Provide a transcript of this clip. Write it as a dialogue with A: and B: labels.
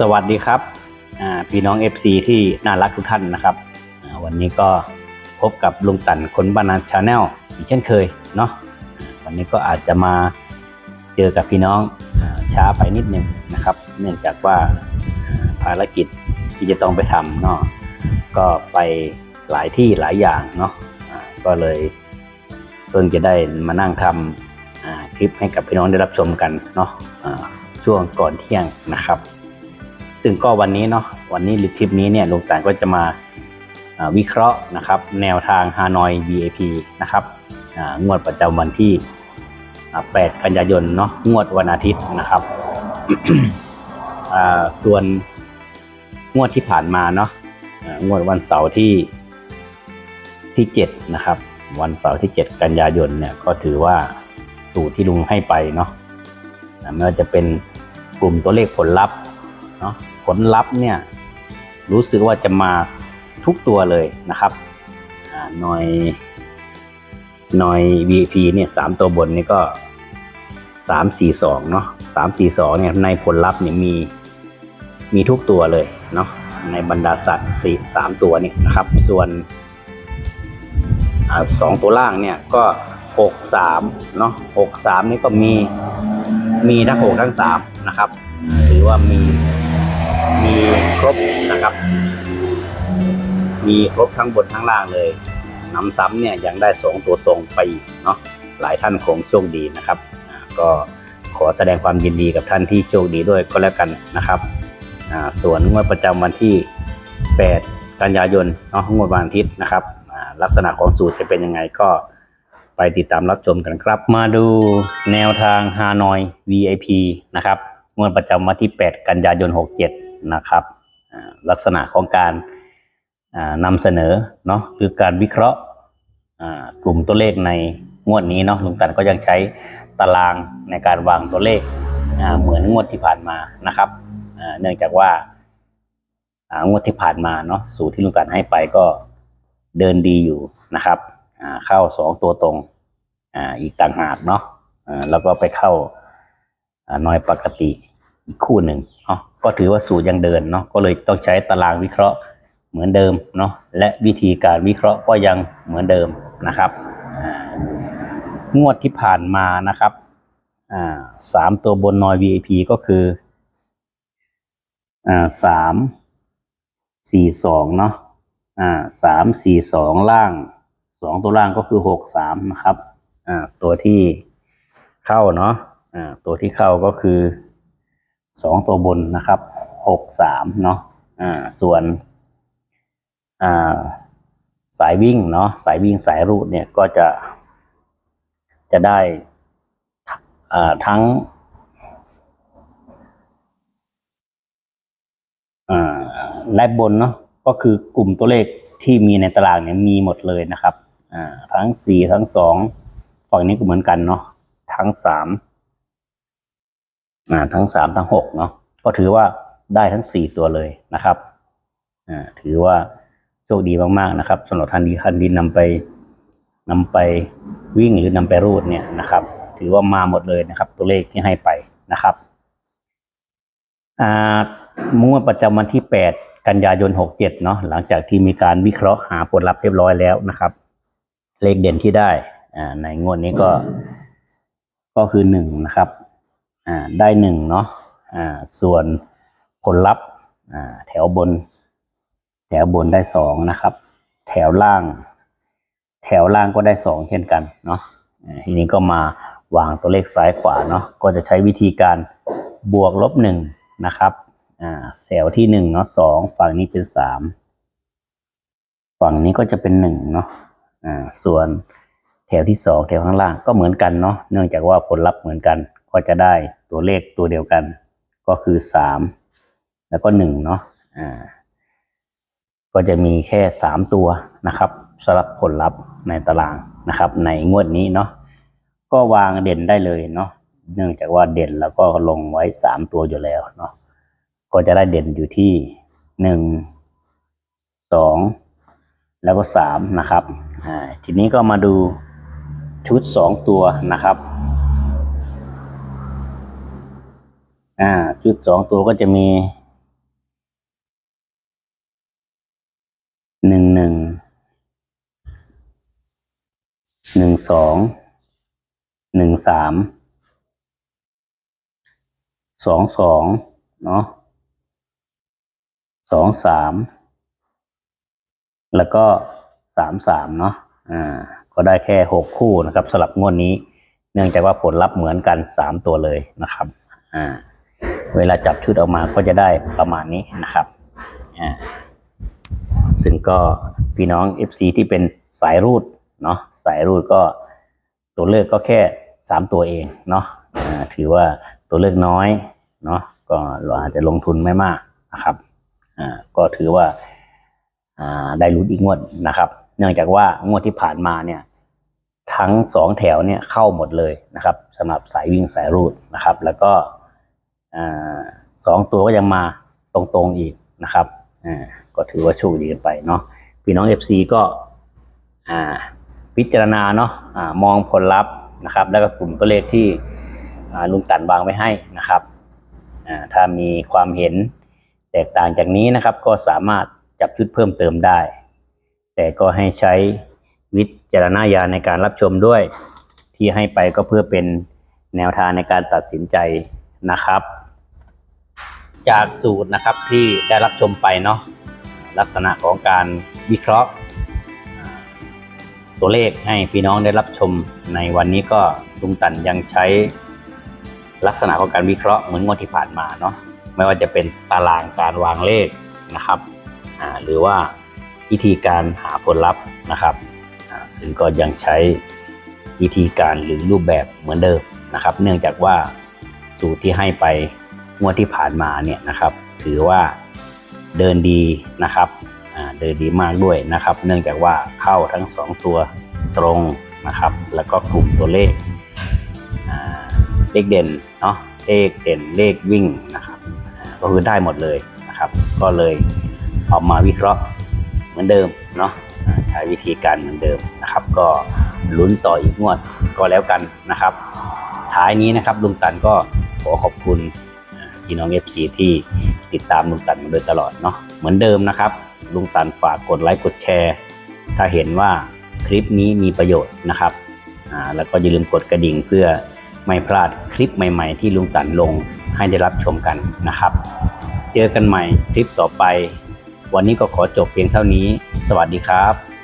A: สวัสดีครับพี่น้อง FC ที่น่ารักทุกท่านนะครับ วันนี้ก็พบกับลุงตันคนบ้านนาชาแนลอีกเช่นเคยเนาะวันนี้ก็อาจจะมาเจอกับพี่น้องอช้าไปนิดนึงนะครับ เนื่องจากว่าภารกิจที่จะต้องไปทำเนาะก็ไปหลายที่หลายอย่างเนาะก็เลยเพิ่งจะได้มานั่งทำคลิปให้กับพี่น้องได้รับชมกันเนาะช่วงก่อนเที่ยงนะครับ ซึ่งก็วันนี้เนาะวันนี้หรือคลิปนี้เนี่ยลุงตางก็จะมาวิเคราะห์นะครับ แนวทางฮานอย VAP นะครับงวดประจำวันที่ 8 กันยายนเนาะงวดวันอาทิตย์นะครับส่วนงวดที่ผ่านมาเนาะงวดวันเสาร์ที่ที่7นะครับ วันเสาร์ที่ 7 กันยายนเนี่ยก็ถือว่าสูตรที่ลุงให้ไปเนาะไม่ว่าจะเป็นกลุ่มตัวเลขผลลัพธ์ เนาะผลลัพธ์เนี่ยรู้สึกว่าจะมาทุกตัวเลยนะครับหน่อยหน่อย VP เนี่ยสามตัวบนนี่ก็สามสี่สองเนาะสามสี่สองเนี่ยในผลลัพธ์เนี่ยมีมีทุกตัวเลยเนาะในบรรดาสัตว์สี่สามตัวนี่นะครับ ส่วนอสองตัวล่างเนี่ยก็หกสามเนาะหกสามนี่ก็มีมีทั้งหกทั้งสามนะครับถือว่ามี รบนะครับ มีครบทั้งบนทั้งล่างเลยนำซ้ำเนี่ยยังได้สองตัวตรงไปอีกเนาะหลายท่านคงโชคดีนะครับก็ขอแสดงความยินดีกับท่านที่โชคดีด้วยก็แล้วกันนะครับส่วนงวดประจำวันที่ 8 กันยายนเนาะงวดวันอาทิตย์นะครับลักษณะของสูตรจะเป็นยังไงก็ไปติดตามรับชมกันครับ มาดูแนวทางฮานอย VIP นะครับงวดประจำวันที่ 8 กันยายน 67 นะครับ ลักษณะของการนำเสนอเนาะหรือการวิเคราะห์กลุ่มตัวเลขในงวดนี้เนาะลุงตันก็ยังใช้ตารางในการวางตัวเลขเหมือนงวดที่ผ่านมานะครับเนื่องจากว่างวดที่ผ่านมาเนาะสูตรที่ลุงตันให้ไปก็เดินดีอยู่นะครับเข้าสองตัวตรงอ,อีกต่างหากเนาะแล้วก็ไปเข้าน้อยปกติ อีกคู่หนึ่งเนาะก็ถือว่าสูตรยังเดินเนาะก็เลยต้องใช้ตารางวิเคราะห์เหมือนเดิมเนาะและวิธีการวิเคราะห์ก็ยังเหมือนเดิมนะครับ งวดที่ผ่านมานะครับอ่าสามตัวบนนอย VIP ก็คืออ่าสามสี่สองเนาะอ่าสามสี่สองล่างสองตัวล่างก็คือหกสามนะครับอ่าตัวที่เข้าเนาะอ่าตัวที่เข้าก็คือ สองตัวบนนะครับหกสามเนาะอ่าส่วนอ่าสายวิ่งเนาะสายวิ่งสายรูดเนี่ยก็จะ จะได้อ่าทั้งอ่าและบนเนาะก็คือกลุ่มตัวเลขที่มีในตารางเนี่ยมีหมดเลยนะครับอ่าทั้งสี่ทั้งสองฝั่งนี้ก็เหมือนกันเนาะทั้งสาม ทั้งสามทั้งหกเนาะก็ถือว่าได้ทั้งสี่ตัวเลยนะครับอ่าถือว่าโชคดีมากๆนะครับสำหรับท่านที่ท่านที่นำไปนำไปวิ่งหรือนำไปรูดเนี่ยนะครับ ถือว่ามาหมดเลยนะครับ ตัวเลขที่ให้ไปนะครับอ่างประจำวันที่ 8 กันยายน 67 เนาะหลังจากที่มีการวิเคราะห์หาผลลัพธ์เรียบร้อยแล้วนะครับ เลขเด่นที่ได้อ่าในงวดนี้ก็ก็คือหนึ่งนะครับ อ่าได้หนึ่งเนาะอ่าส่วนผลลัพธ์อ่าแถวบน แถวบนได้สองนะครับ แถวล่าง แถวล่างก็ได้สองเช่นกันเนาะอ่าทีนี้ก็มาวางตัวเลขซ้ายขวาเนาะก็จะใช้วิธีการบวกลบหนึ่งนะครับอ่าแถวที่หนึ่งเนาะสองฝั่งนี้เป็นสามฝั่งนี้ก็จะเป็นหนึ่งเนาะอ่าส่วนแถวที่สองแถวข้างล่างก็เหมือนกันเนาะเนื่องจากว่าผลลัพธ์เหมือนกัน ก็จะได้ตัวเลขตัวเดียวกัน ก็คือสามแล้วก็หนึ่งเนาะอ่าก็จะมีแค่สามตัวนะครับสำหรับผลลัพธ์ในตารางนะครับ ในงวดนี้เนาะก็วางเด่นได้เลยเนาะเนื่องจากว่าเด่นแล้วก็ลงไว้สามตัวอยู่แล้วเนาะก็จะได้เด่นอยู่ที่หนึ่งสองแล้วก็สามนะครับอ่าทีนี้ก็มาดูชุดสองตัวนะครับ อ่า ชุดสองตัวก็จะมีหนึ่งหนึ่งหนึ่งสองหนึ่งสามสองสองเนาะสองสามแล้วก็สามสามเนาะอ่า ก็ได้แค่หกคู่นะครับสำหรับงวดนี้ เนื่องจากว่าผลลัพธ์เหมือนกันสามตัวเลยนะครับ อ่า เวลาจับชุดออกมาก็จะได้ประมาณนี้นะครับอ่าซึ่งก็พี่น้อง FC ที่เป็นสายรูดเนาะสายรูดก็ตัวเลือกก็แค่สามตัวเองเนาะถือว่าตัวเลือกน้อยเนาะก็เราอาจจะลงทุนไม่มากนะครับอ่าก็ถือว่าอ่าได้รุ้นอีกงวดนะครับ เนื่องจากว่างวดที่ผ่านมาเนี่ยทั้งสองแถวเนี่ยเข้าหมดเลยนะครับสำหรับสายวิ่งสายรูดนะครับ แล้วก็ สองตัวก็ยังมาตรงๆอีกนะครับอก็ถือว่าโชคดีกันไปเนาะพี่น้อง FC ก็พิจารณาเนาะอ่ามองผลลัพธ์นะครับ แล้วก็กลุ่มตัวเลขที่ลุงตันวางไว้ให้นะครับถ้ามีความเห็นแตกต่างจากนี้นะครับ ก็สามารถจับชุดเพิ่มเติมได้ แต่ก็ให้ใช้วิจารณญาณในการรับชมด้วยที่ให้ไปก็เพื่อเป็นแนวทางในการตัดสินใจนะครับ จากสูตรนะครับที่ได้รับชมไปเนาะลักษณะของการวิเคราะห์ ตัวเลขให้พี่น้องได้รับชมในวันนี้ก็ลุงตันยังใช้ลักษณะของการวิเคราะห์เหมือนงวดที่ผ่านมาเนาะไม่ว่าจะเป็นตารางการวางเลขนะครับหรือว่าวิธีการหาผลลัพธ์นะครับซึ่งก็ยังใช้วิธีการหรือรูปแบบเหมือนเดิมนะครับ เนื่องจากว่าสูตรที่ให้ไป งวดที่ผ่านมาเนี่ยนะครับ ถือว่าเดินดีนะครับเดินดีมากด้วยนะครับ เนื่องจากว่าเข้าทั้งสองตัวตรงนะครับ แล้วก็กลุ่มตัวเลขเลขเด่นเนาะเลขเด่นเลขวิ่งนะครับก็คือได้หมดเลยนะครับ ก็เลยเอามาวิเคราะห์เหมือนเดิมเนาะใช้วิธีการเหมือนเดิมนะครับ ก็ลุ้นต่ออีกงวดก็แล้วกันนะครับ ท้ายนี้นะครับลุงตันก็ขอขอบคุณ พี่น้อง FC ที่ติดตามลุงตันมาโดยตลอดเนาะเหมือนเดิมนะครับ ลุงตันฝากกดไลค์กดแชร์ ถ้าเห็นว่าคลิปนี้มีประโยชน์นะครับอ่าแล้วก็อย่าลืมกดกระดิ่งเพื่อไม่พลาดคลิปใหม่ๆ ที่ลุงตันลงให้ได้รับชมกันนะครับ เจอกันใหม่คลิปต่อไป วันนี้ก็ขอจบเพียงเท่านี้ สวัสดีครับ